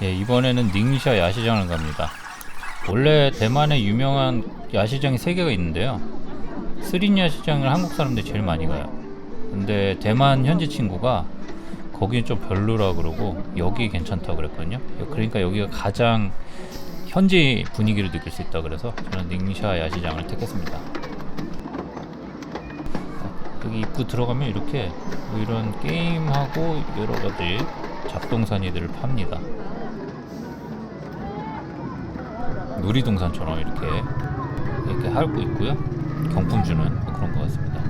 예, 이번에는 닝샤 야시장을 갑니다. 원래 대만에 유명한 야시장이 세 개가 있는데요. 스린 야시장을 한국 사람들이 제일 많이 가요. 근데 대만 현지 친구가 거기는 좀 별로라 그러고 여기 괜찮다 그랬거든요. 그러니까 여기가 가장 현지 분위기를 느낄 수 있다 그래서 저는 닝샤 야시장을 택했습니다. 여기 입구 들어가면 이렇게 뭐 이런 게임하고 여러 가지 잡동사니들을 팝니다. 놀이동산처럼 이렇게 이렇게 하고 있고요. 경품 주는 뭐 그런 것 같습니다.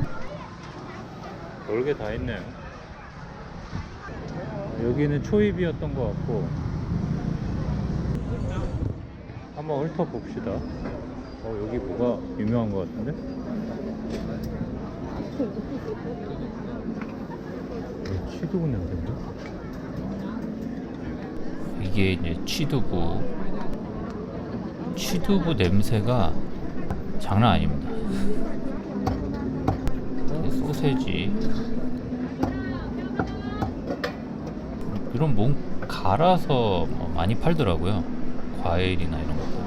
별게 다 있네요. 여기는 초입이었던 것 같고 한번 훑어봅시다. 어 여기 뭐가 유명한 것 같은데? 어, 취두부 냄새인데? 이게 이제 취두부 취두부 냄새가 장난 아닙니다. 이 소세지 이런 몸 갈아서 뭐 많이 팔더라고요. 과일이나 이런 것들.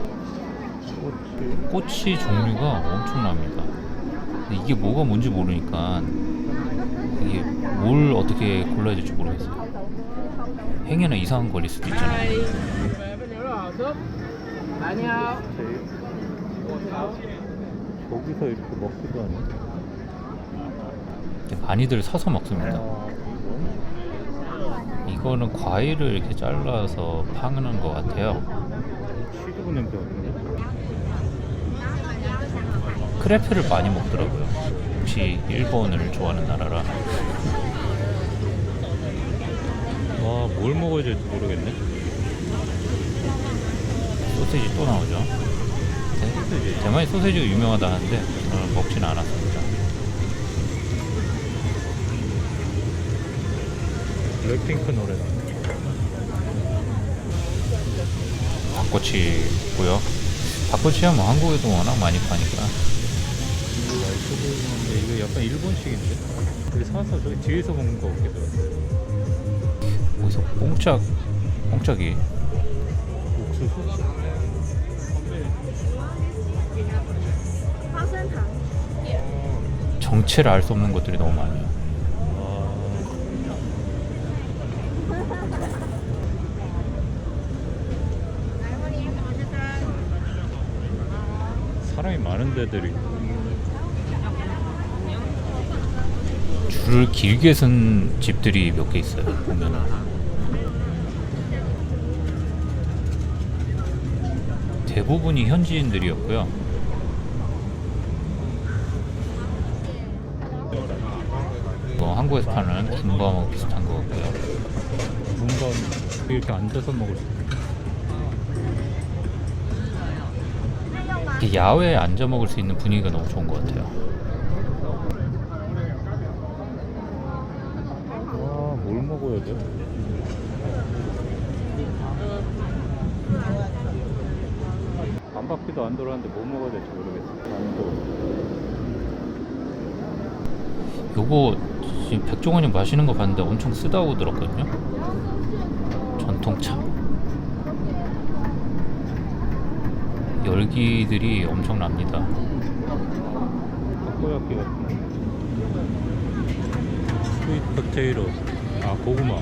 꼬치 종류가 엄청납니다. 이게 뭐가 뭔지 모르니까 이게 뭘 어떻게 골라야 될지 모르겠어요. 행여나 이상한 거 걸릴 수도 있잖아요. 아니야. 저기서 이렇게 먹기도 하네. 많이들 서서 먹습니다. 어, 이거는 과일을 이렇게 잘라서 파는 것 같아요. 튀김 냄새 크레페를 많이 먹더라고요. 혹시 일본을 좋아하는 나라라. 와, 뭘 먹어야 될지 모르겠네. 소세지 또 나오죠. 네. 대만이 소세지가 유명하다 하는데 저는 먹지는 않았습니다. 블랙핑크 노래다. 닭꼬치 있고요. 닭꼬치야 뭐 한국에도 워낙 많이 파니까. 이거 약간 일본식인데? 우리 사서 저기 뒤에서 먹는 거 같기도 하고. 어디서 뽕짝, 뽕짝이. 옥수수? 정체를 알 수 없는 것들이 너무 많아요. 사람이 많은 데들이 줄을 길게 쓴 집들이 몇 개 있어요. 보면은 대부분이 현지인들이었고요. 이거 한국에서 파는 군밤하고 비슷한 것 같고요. 군밤 이렇게 앉아서 먹을 수 있는. 이렇게 야외에 앉아 먹을 수 있는 분위기가 너무 좋은 것 같아요. 와, 뭘 먹어야 돼? 반 바퀴도 안 돌았는데 뭐 먹어야 될지 모르겠어. 만두. 요거 지금 백종원이 마시는 거 봤는데 엄청 쓰다고 들었거든요. 전통차. 열기들이 엄청납니다. 스윗 포테이로. 아 고구마.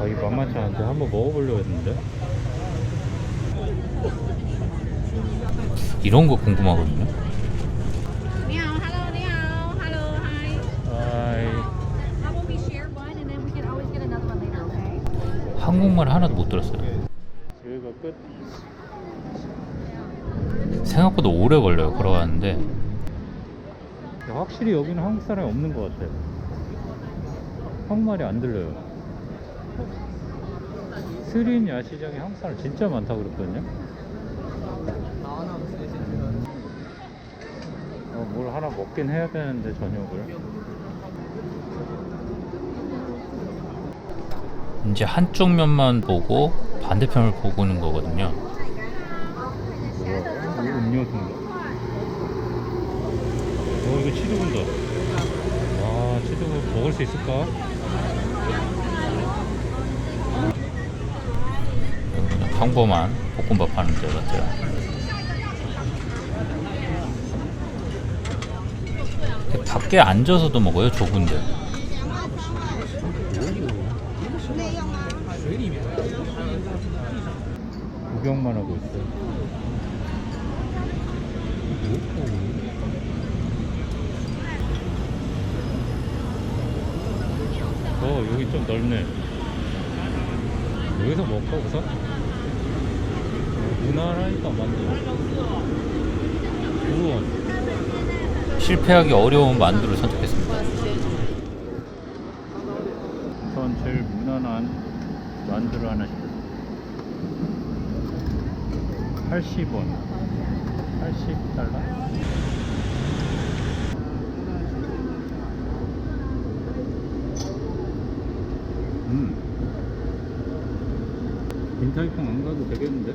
아, 이 만만치 않은데 한번 먹어보려고 했는데. 이런 거 궁금하거든요. 한국말 하나도 못 들었어요. 여기가 끝. 생각보다 오래 걸려요 걸어가는데. 확실히 여기는 한국 사람이 없는 것 같아요. 한국말이 안 들려요. 스린 야시장에 한국 사람 진짜 많다고 그랬거든요. 뭘 하나 먹긴 해야 되는데 저녁을. 이제 한쪽 면만 보고 반대편을 보고는 거거든요. 뭐야? 이거 음료수인가? 어 이거 치즈군다. 와 먹을 수 있을까? 그냥 평범한 볶음밥 하는 데 같아요. 이렇게 밖에 앉아서도 먹어요, 좁은데. 구경만 하고 있어요. 어, 여기 좀 넓네. 여기서 먹까, 우선? 무난하니까 만두. 우와. 실패하기 어려운 만두를 선택했습니다. 우선 제일 무난한 만두를 하나 시켰습니다. 80원. 80달러? 음. 빈타이펑 안 가도 되겠는데?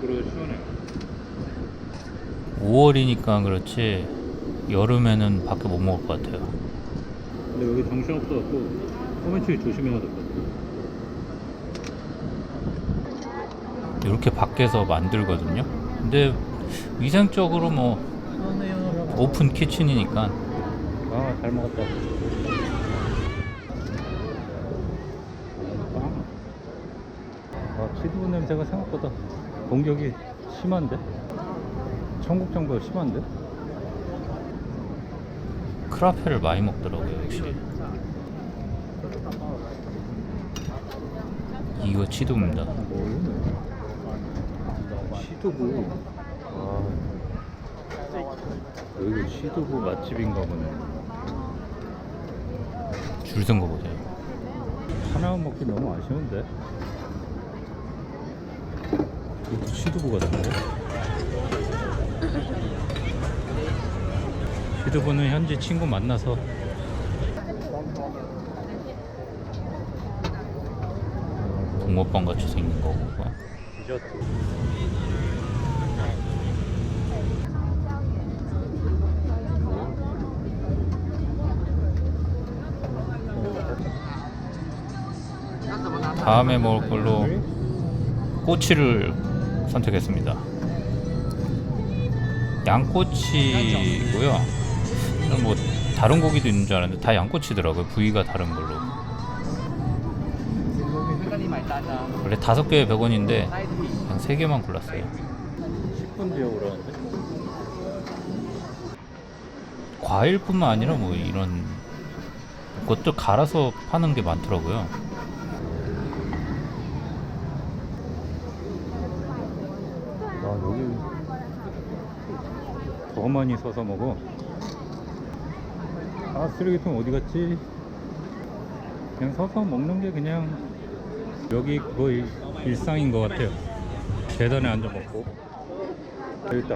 불어도 시원해. 5월이니까 그렇지 여름에는 밖에 못 먹을 것 같아요. 근데 여기 정신 없어갖고 꼬매치기 조심해야 될 것 같아요. 이렇게 밖에서 만들거든요. 근데 위생적으로 뭐 오픈 키친이니까 아 잘 먹었다. 아 치즈분 냄새가 생각보다 공격이 심한데? 청국장보다 심한데? 크라페를 많이 먹더라고요 역시 이거 치두입니다. 시두부. 아. 여기가 시두부 맛집인가 보네. 줄쓴거 보세요. 하나만 먹기 너무 아쉬운데 이것도 시두부 같은데? 시두부는 현지 친구 만나서. 붕어빵 같이 생긴 거고 디저트. 다음에 먹을 걸로 꼬치를 선택했습니다. 양꼬치고요. 뭐 다른 고기도 있는 줄 알았는데 다 양꼬치더라고요. 부위가 다른 걸로. 원래 다섯 개에 100원인데 그냥 세 개만 골랐어요. 10분 뒤에 오라는데. 과일뿐만 아니라 뭐 이런 것들 갈아서 파는 게 많더라고요. 여기 더 많이 서서 먹어. 아 쓰레기통 어디 갔지? 그냥 서서 먹는 게 그냥 여기 거의 일상인 것 같아요. 계단에 앉아 먹고. 여기 있다.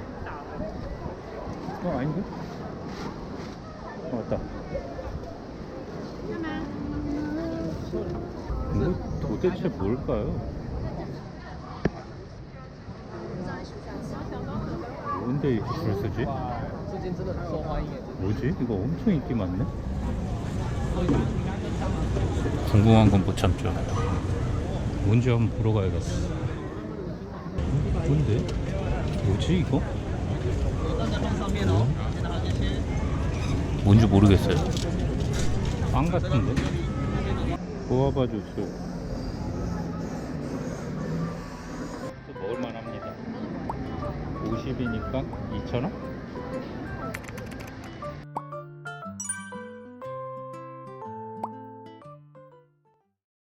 어 아닌데? 어 왔다. 이거 도대체 뭘까요? 뭔데 이렇게 줄 서지? 뭐지? 이거 엄청 인기 많네? 궁금한 건 못 참죠. 뭔지 한번 보러 가야겠어. 어? 뭔데? 뭐지 이거? 뭔지 모르겠어요. 빵 같은데? 보아봐 주스. 먹을만 합니다. 50이니까 2,000원?